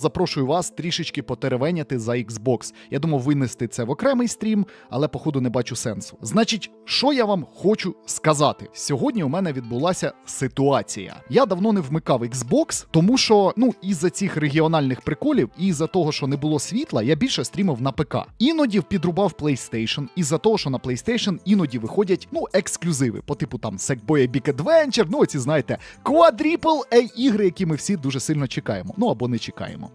Запрошую вас трішечки потеревеняти за Xbox. Я думав винести це в окремий стрім, але походу не бачу сенсу. Значить, що я вам хочу сказати? Сьогодні у мене відбулася ситуація. Я давно не вмикав Xbox, тому що ну із-за цих регіональних приколів і із-за того, що не було світла, я більше стрімив на ПК. Іноді підрубав PlayStation, із-за того, що на PlayStation іноді виходять ну ексклюзиви, по типу там Sackboy Big Adventure, ну оці знаєте, Quadruple A ігри, які ми всі дуже сильно чекаємо. Ну або не чекаємо.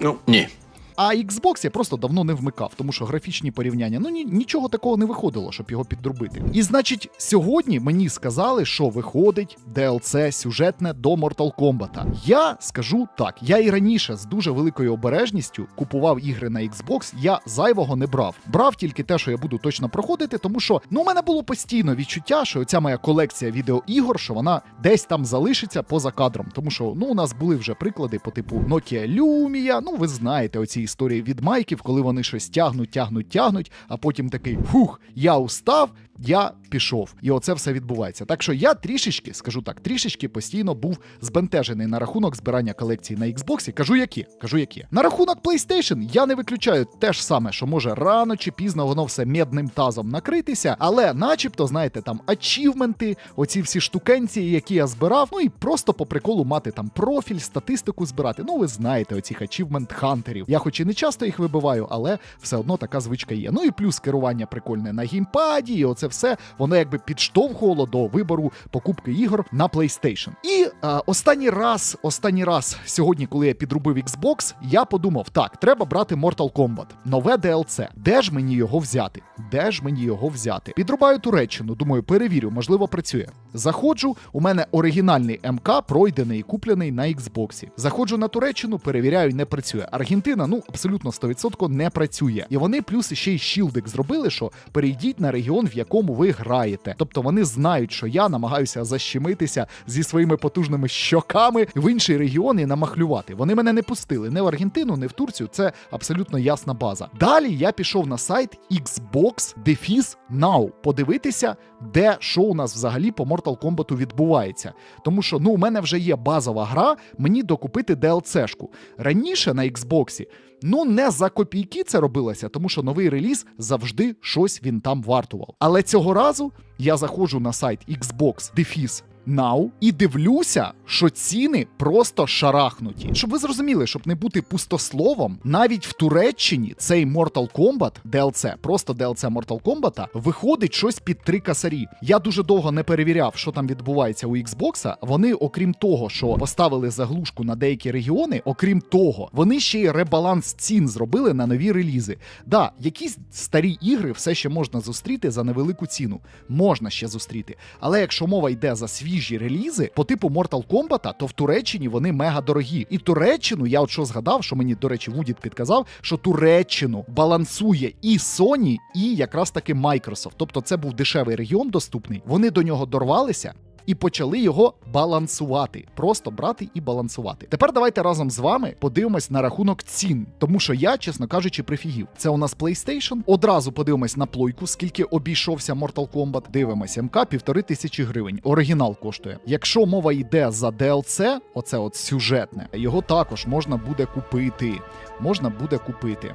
Ну, ні. А Xbox я просто давно не вмикав, тому що графічні порівняння, ну ні, нічого такого не виходило, щоб його підробити. І значить, сьогодні мені сказали, що виходить DLC сюжетне до Mortal Kombat. Я скажу так: я і раніше з дуже великою обережністю купував ігри на Xbox, я зайвого не брав. Брав тільки те, що я буду точно проходити, тому що ну у мене було постійно відчуття, що ця моя колекція відеоігор, що вона десь там залишиться поза кадром. Тому що ну у нас були вже приклади по типу Nokia Lumia, ну ви знаєте оці історії від майків, коли вони щось тягнуть, тягнуть, тягнуть, а потім такий фух, я устав. Я пішов, і оце все відбувається. Так що я трішечки, скажу так, трішечки постійно був збентежений на рахунок збирання колекції на Xbox. Кажу, які? Кажу, які. На рахунок PlayStation я не виключаю те ж саме, що може рано чи пізно воно все медним тазом накритися, але, начебто, знаєте, там ачівменти, оці всі штукенці, які я збирав, ну і просто по приколу мати там профіль, статистику збирати. Ну, ви знаєте, оцих ачівмент хантерів. Я хоч і не часто їх вибиваю, але все одно така звичка є. Ну і плюс керування прикольне на геймпаді, і оце все воно якби підштовхувало до вибору покупки ігор на PlayStation. І е, останній раз, останній раз сьогодні, коли я підробив Xbox, я подумав: так, треба брати Mortal Kombat, нове DLC. Де ж мені його взяти? Де ж мені його взяти? Підрубаю Туреччину, думаю, перевірю, можливо, працює. Заходжу, у мене оригінальний МК пройдений і куплений на Xbox. Заходжу на Туреччину, перевіряю, не працює. Аргентина, ну абсолютно 100% не працює. І вони плюс ще й щілдик зробили, що перейдіть на регіон, в якому ви граєте. Тобто вони знають, що я намагаюся защемитися зі своїми потужними щоками в інший регіон і намахлювати. Вони мене не пустили не в Аргентину, не в Турцію. Це абсолютно ясна база. Далі я пішов на сайт Xbox Defis Now подивитися, де що у нас взагалі по Mortal Kombat відбувається. Тому що ну у мене вже є базова гра, мені докупити DLC-шку. Раніше на Xbox Ну, не за копійки це робилося, тому що новий реліз завжди щось він там вартував. Але цього разу я заходжу на сайт Xbox Defis Now і дивлюся, що ціни просто шарахнуті. Щоб ви зрозуміли, щоб не бути пустословом, навіть в Туреччині цей Mortal Kombat DLC, просто DLC Mortal Kombat, виходить щось під три касарі. Я дуже довго не перевіряв, що там відбувається у Xbox. Вони, окрім того, що поставили заглушку на деякі регіони, окрім того, вони ще й ребаланс цін зробили на нові релізи. Да, якісь старі ігри все ще можна зустріти за невелику ціну. Можна ще зустріти. Але якщо мова йде за свіжі релізи по типу Mortal Kombat, то в Туреччині вони мега дорогі. І Туреччину, я от що згадав, що мені, до речі, Вудіт підказав, що Туреччину балансує і Sony, і якраз таки Microsoft. Тобто це був дешевий регіон доступний. Вони до нього дорвалися. І почали його балансувати, просто брати і балансувати. Тепер давайте разом з вами подивимось на рахунок цін, тому що я, чесно кажучи, прифігів. Це у нас PlayStation. Одразу подивимось на плойку, скільки обійшовся Mortal Kombat. Дивимось, МК півтори тисячі гривень. Оригінал коштує. Якщо мова йде за DLC, оце от сюжетне, його також можна буде купити. Можна буде купити.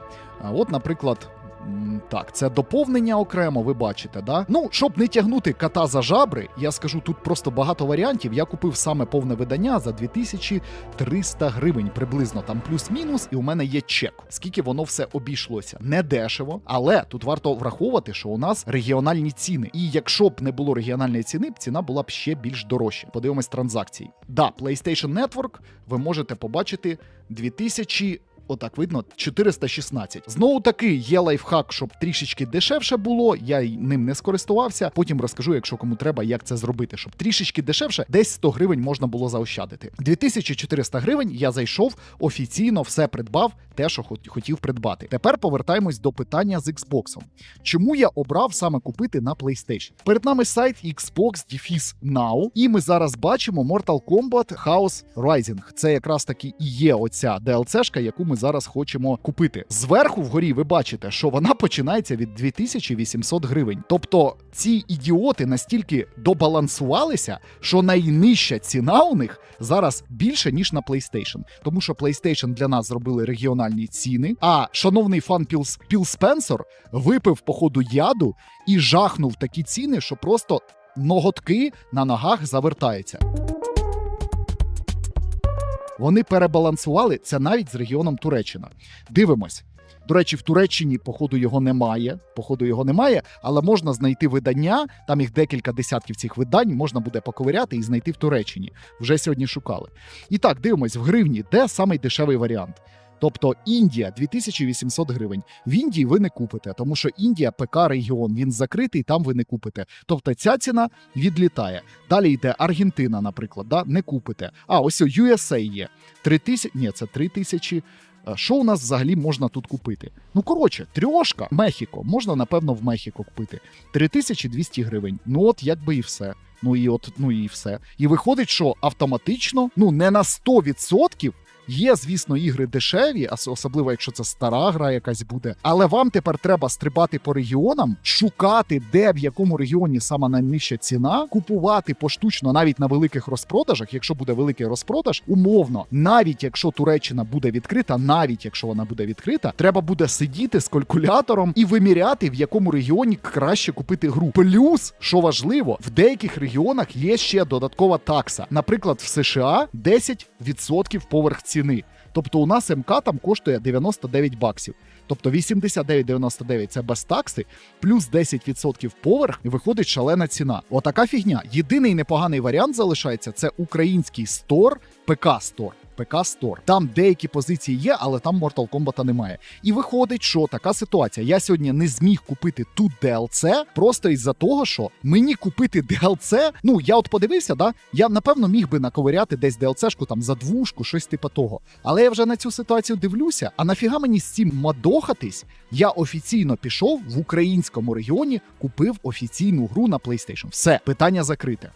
От, наприклад. Так, це доповнення окремо, ви бачите, да? Ну, щоб не тягнути кота за жабри, я скажу, тут просто багато варіантів. Я купив саме повне видання за 2300 гривень, приблизно там плюс-мінус, і у мене є чек. Скільки воно все обійшлося. Не дешево, але тут варто враховувати, що у нас регіональні ціни. І якщо б не було регіональної ціни, б ціна була б ще більш дорожча. Подивимось транзакції. Да, PlayStation Network ви можете побачити 2000 Отак видно 416. Знову таки є лайфхак, щоб трішечки дешевше було. Я ним не скористувався. Потім розкажу, якщо кому треба, як це зробити, щоб трішечки дешевше, десь 100 гривень можна було заощадити. 2400 гривень я зайшов офіційно, все придбав, те, що хотів придбати. Тепер повертаємось до питання з Xbox. Чому я обрав саме купити на PlayStation? Перед нами сайт Xbox Defis Now, і ми зараз бачимо Mortal Kombat Chaos Rising. Це якраз таки і є оця DLC-шка, яку ми зараз хочемо купити. Зверху вгорі ви бачите, що вона починається від 2800 гривень. Тобто ці ідіоти настільки добалансувалися, що найнижча ціна у них зараз більше ніж на PlayStation. Тому що PlayStation для нас зробили регіональні ціни. А шановний фан Піл, Піл Спенсер випив по ходу яду і жахнув такі ціни, що просто ноготки на ногах завертаються. Вони перебалансували це навіть з регіоном Туреччина. Дивимось. До речі, в Туреччині, походу, його немає. Походу, його немає, але можна знайти видання. Там їх декілька десятків цих видань можна буде поковиряти і знайти в Туреччині. Вже сьогодні шукали. І так, дивимось в гривні, де самий дешевий варіант. Тобто Індія 2800 гривень. В Індії ви не купите, тому що Індія ПК регіон, він закритий, там ви не купите. Тобто ця ціна відлітає. Далі йде Аргентина, наприклад, да? не купите. А ось USA є. 3000, ні, це 3000. Е, Що у нас взагалі можна тут купити? Ну коротше, трьошка Мехіко. Можна, напевно, в Мехіко купити. 3200 гривень. Ну от якби і все. Ну і от, ну і все. І виходить, що автоматично, ну не на 100%. Є, звісно, ігри дешеві, особливо якщо це стара гра якась буде. Але вам тепер треба стрибати по регіонам, шукати, де в якому регіоні сама найнижча ціна, купувати поштучно навіть на великих розпродажах. Якщо буде великий розпродаж, умовно, навіть якщо Туреччина буде відкрита, навіть якщо вона буде відкрита, треба буде сидіти з калькулятором і виміряти, в якому регіоні краще купити гру. Плюс, що важливо, в деяких регіонах є ще додаткова такса. Наприклад, в США 10% поверх ціни. Тобто у нас МК там коштує 99 баксів. Тобто 89,99 це без такси, плюс 10% поверх, і виходить шалена ціна. Отака фігня. Єдиний непоганий варіант залишається це український стор, ПК стор. ПК Store. Там деякі позиції є, але там Mortal Kombat немає. І виходить, що така ситуація. Я сьогодні не зміг купити тут DLC просто із-за того, що мені купити DLC, ну я от подивився, да, я напевно міг би наковиряти десь DLC-шку там за двушку, щось типу того. Але я вже на цю ситуацію дивлюся. А нафіга мені з цим мадохатись? Я офіційно пішов в українському регіоні, купив офіційну гру на PlayStation. Все, питання закрите.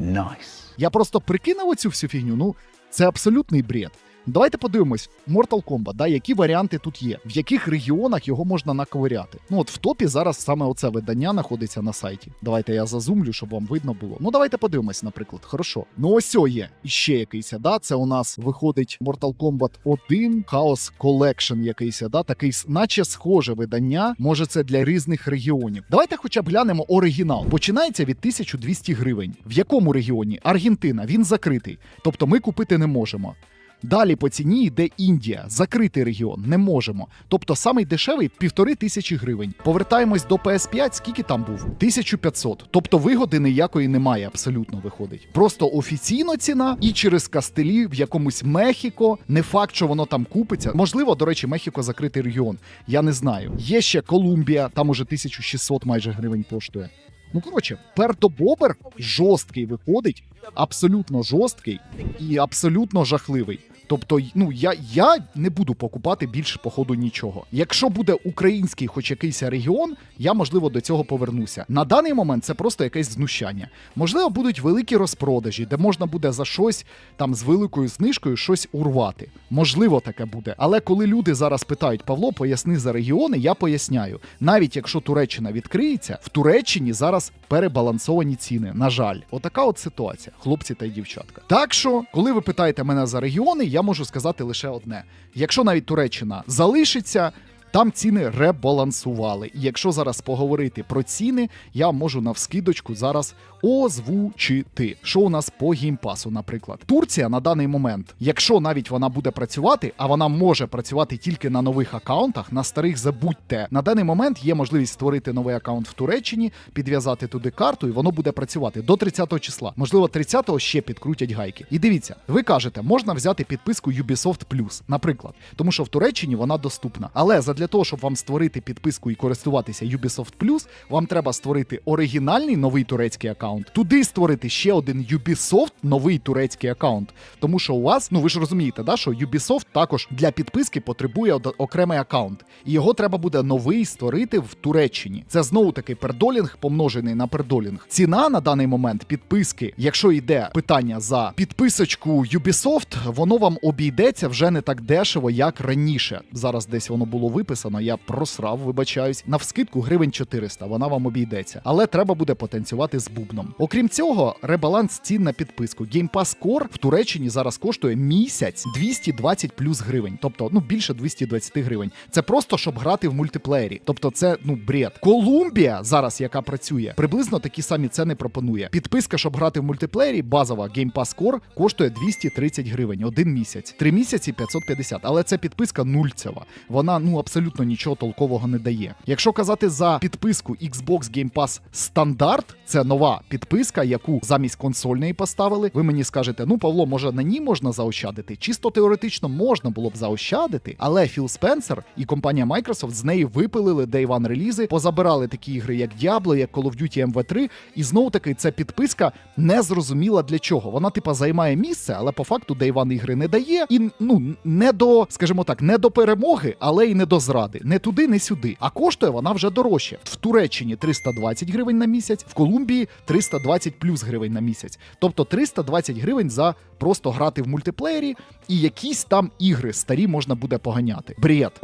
Nice. Я просто прикинув оцю всю фігню. Ну, це абсолютний бред. Давайте подивимось, Mortal Kombat, да, які варіанти тут є, в яких регіонах його можна наковиряти. Ну от в топі зараз саме оце видання знаходиться на сайті. Давайте я зазумлю, щоб вам видно було. Ну давайте подивимось, наприклад. Хорошо. Ну ось о є іще якийсь, да. Це у нас виходить Mortal Kombat 1 Chaos Collection якийсь, да, такий, наче схоже видання. Може, це для різних регіонів. Давайте хоча б глянемо оригінал. Починається від 1200 гривень. В якому регіоні? Аргентина, він закритий. Тобто ми купити не можемо. Далі по ціні йде Індія, закритий регіон, не можемо. Тобто самий дешевий півтори тисячі гривень. Повертаємось до PS5, скільки там був? 1500. Тобто вигоди ніякої немає, абсолютно виходить. Просто офіційно ціна і через кастелі в якомусь Мехіко. Не факт, що воно там купиться. Можливо, до речі, Мехіко закритий регіон. Я не знаю. Є ще Колумбія, там уже 1600 майже гривень коштує. Ну коротше, пердобобер жорсткий виходить, абсолютно жорсткий і абсолютно жахливий. Тобто, ну я, я не буду покупати більше по ходу нічого. Якщо буде український, хоч якийсь регіон, я можливо до цього повернуся. На даний момент це просто якесь знущання. Можливо, будуть великі розпродажі, де можна буде за щось там з великою знижкою щось урвати. Можливо, таке буде. Але коли люди зараз питають Павло, поясни за регіони, я поясняю. Навіть якщо Туреччина відкриється, в Туреччині зараз перебалансовані ціни. На жаль, отака от ситуація, хлопці та дівчатка. Так що, коли ви питаєте мене за регіони, я можу сказати лише одне: якщо навіть Туреччина залишиться. Там ціни ребалансували. І якщо зараз поговорити про ціни, я можу навскидочку зараз озвучити, що у нас по геймпасу, наприклад. Турція на даний момент, якщо навіть вона буде працювати, а вона може працювати тільки на нових аккаунтах, на старих забудьте. На даний момент є можливість створити новий аккаунт в Туреччині, підв'язати туди карту, і воно буде працювати до 30-го числа. Можливо, 30-го ще підкрутять гайки. І дивіться, ви кажете, можна взяти підписку Ubisoft Plus, наприклад, тому що в Туреччині вона доступна. Але задля для того, щоб вам створити підписку і користуватися Ubisoft Plus, вам треба створити оригінальний новий турецький аккаунт, туди створити ще один Ubisoft новий турецький аккаунт. Тому що у вас, ну ви ж розумієте, да, що Ubisoft також для підписки потребує окремий аккаунт, і його треба буде новий створити в Туреччині. Це знову таки пердолінг помножений на пердолінг. Ціна на даний момент підписки, якщо йде питання за підписочку Ubisoft, воно вам обійдеться вже не так дешево, як раніше. Зараз десь воно було виписано. Я просрав, вибачаюсь. На вскидку гривень 400, вона вам обійдеться. Але треба буде потанцювати з бубном. Окрім цього, ребаланс цін на підписку. Game Pass Core в Туреччині зараз коштує місяць 220 плюс гривень, тобто ну більше 220 гривень. Це просто щоб грати в мультиплеєрі. Тобто, це ну бред. Колумбія зараз, яка працює, приблизно такі самі ціни пропонує. Підписка, щоб грати в мультиплеєрі, базова Game Pass Core коштує 230 гривень один місяць, три місяці 550. Але це підписка нульцева. Вона ну абсолютно нічого толкового не дає. Якщо казати за підписку Xbox Game Pass стандарт, це нова підписка, яку замість консольної поставили. Ви мені скажете, ну Павло, може на ній можна заощадити? Чисто теоретично можна було б заощадити, але Філ Спенсер і компанія Microsoft з неї випилили Day One релізи, позабирали такі ігри, як Diablo, як Call of Duty MV3, і знову таки ця підписка не зрозуміла для чого. Вона типа займає місце, але по факту Day One ігри не дає. І ну не до, скажімо так, не до перемоги, але й не до зради. Не туди, не сюди. А коштує вона вже дорожче. В Туреччині 320 гривень на місяць, в Колумбії 320 плюс гривень на місяць. Тобто 320 гривень за просто грати в мультиплеєрі, і якісь там ігри старі можна буде поганяти. Бред.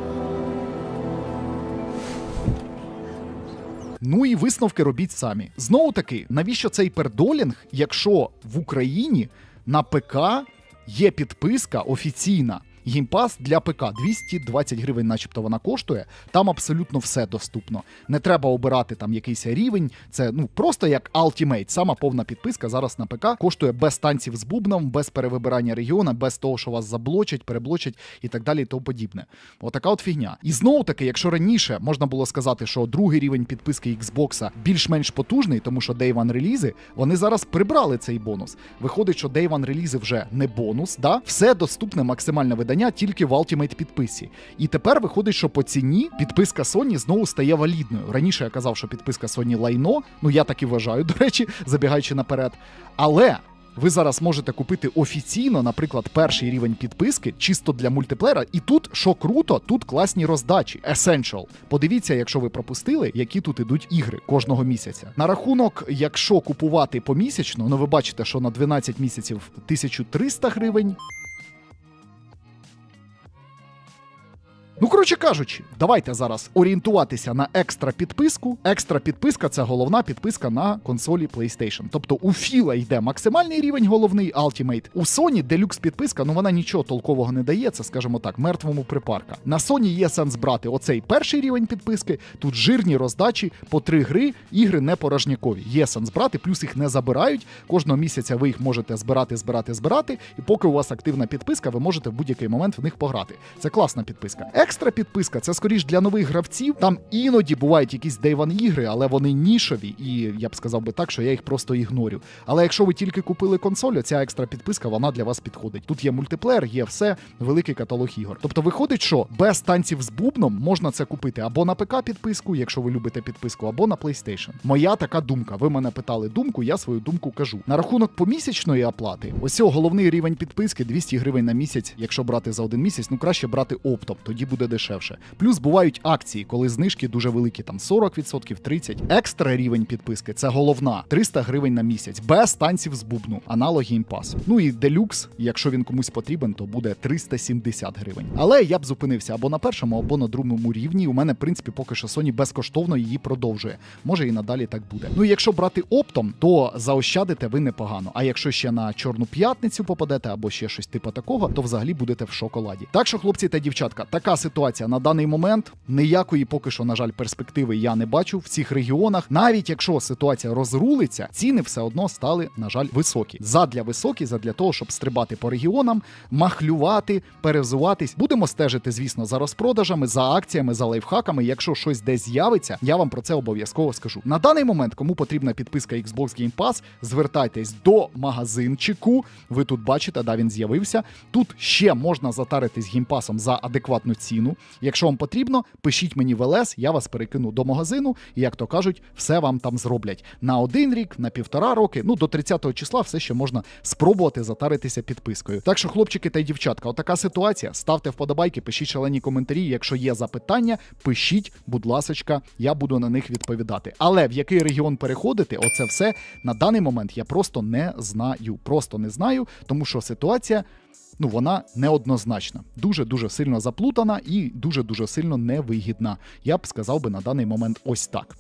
Ну і висновки робіть самі. Знову таки, навіщо цей пердолінг, якщо в Україні на ПК є підписка офіційна. Гімпас для ПК 220 гривень, начебто вона коштує. Там абсолютно все доступно. Не треба обирати там якийсь рівень. Це ну просто як Ultimate. Сама повна підписка зараз на ПК коштує без танців з бубном, без перевибирання регіона, без того, що вас заблочать, переблочать і так далі, і тому подібне. Отака от фігня. І знову таки, якщо раніше можна було сказати, що другий рівень підписки Xbox більш-менш потужний, тому що Day One релізи, вони зараз прибрали цей бонус. Виходить, що Day One релізи вже не бонус, да? все доступне максимальне видання тільки в Ultimate підписці. І тепер виходить, що по ціні підписка Sony знову стає валідною. Раніше я казав, що підписка Sony лайно. Ну я так і вважаю, до речі, забігаючи наперед. Але. Ви зараз можете купити офіційно, наприклад, перший рівень підписки чисто для мультиплеєра. І тут, що круто, тут класні роздачі. Essential. Подивіться, якщо ви пропустили, які тут ідуть ігри кожного місяця. На рахунок, якщо купувати помісячно, ну ви бачите, що на 12 місяців 1300 гривень. Ну, коротше кажучи, давайте зараз орієнтуватися на екстра підписку. Екстра підписка це головна підписка на консолі PlayStation. Тобто у Філа йде максимальний рівень, головний Ultimate. У Sony Deluxe підписка, ну вона нічого толкового не дає, це, скажімо так, мертвому припарка. На Sony є сенс брати оцей перший рівень підписки. Тут жирні роздачі по три гри, ігри не порожнякові. Є сенс брати, плюс їх не забирають. Кожного місяця ви їх можете збирати, збирати, збирати. І поки у вас активна підписка, ви можете в будь-який момент в них пограти. Це класна підписка. Екстра підписка це скоріш для нових гравців. Там іноді бувають якісь Day One ігри, але вони нішові, і я б сказав би так, що я їх просто ігнорю. Але якщо ви тільки купили консоль, ця екстра підписка вона для вас підходить. Тут є мультиплеєр, є все, великий каталог ігор. Тобто виходить, що без танців з бубном можна це купити або на ПК підписку, якщо ви любите підписку, або на PlayStation. Моя така думка. Ви мене питали думку, я свою думку кажу. На рахунок помісячної оплати, ось головний рівень підписки 200 гривень на місяць. Якщо брати за один місяць, ну краще брати оптом, тоді буде дешевше. Плюс бувають акції, коли знижки дуже великі, там 40%, 30%. Екстра рівень підписки це головна 300 гривень на місяць, без танців з бубну, аналог геймпасу. Ну і делюкс, якщо він комусь потрібен, то буде 370 гривень. Але я б зупинився або на першому, або на другому рівні. У мене, в принципі, поки що Sony безкоштовно її продовжує. Може і надалі так буде. Ну і якщо брати оптом, то заощадите ви непогано. А якщо ще на чорну п'ятницю попадете, або ще щось типу такого, то взагалі будете в шоколаді. Так що, хлопці та дівчатка, така ситуація на даний момент. Ніякої поки що, на жаль, перспективи я не бачу в цих регіонах. Навіть якщо ситуація розрулиться, ціни все одно стали, на жаль, високі. Задля високі, задля того, щоб стрибати по регіонам, махлювати, перевзуватись. Будемо стежити, звісно, за розпродажами, за акціями, за лайфхаками. Якщо щось десь з'явиться, я вам про це обов'язково скажу. На даний момент, кому потрібна підписка Xbox Game Pass, звертайтесь до магазинчику. Ви тут бачите, да він з'явився. Тут ще можна затаритись геймпасом за адекватну ціну. Ціну. Якщо вам потрібно, пишіть мені в ЛС, я вас перекину до магазину, і як то кажуть, все вам там зроблять на один рік, на півтора роки. Ну до 30-го числа все ще можна спробувати затаритися підпискою. Так що, хлопчики та дівчатка, отака ситуація. Ставте вподобайки, пишіть шалені коментарі. Якщо є запитання, пишіть, будь ласочка, я буду на них відповідати. Але в який регіон переходити, оце все на даний момент я просто не знаю. Просто не знаю, тому що ситуація. Ну, вона неоднозначна, дуже дуже сильно заплутана і дуже дуже сильно невигідна. Я б сказав би на даний момент ось так.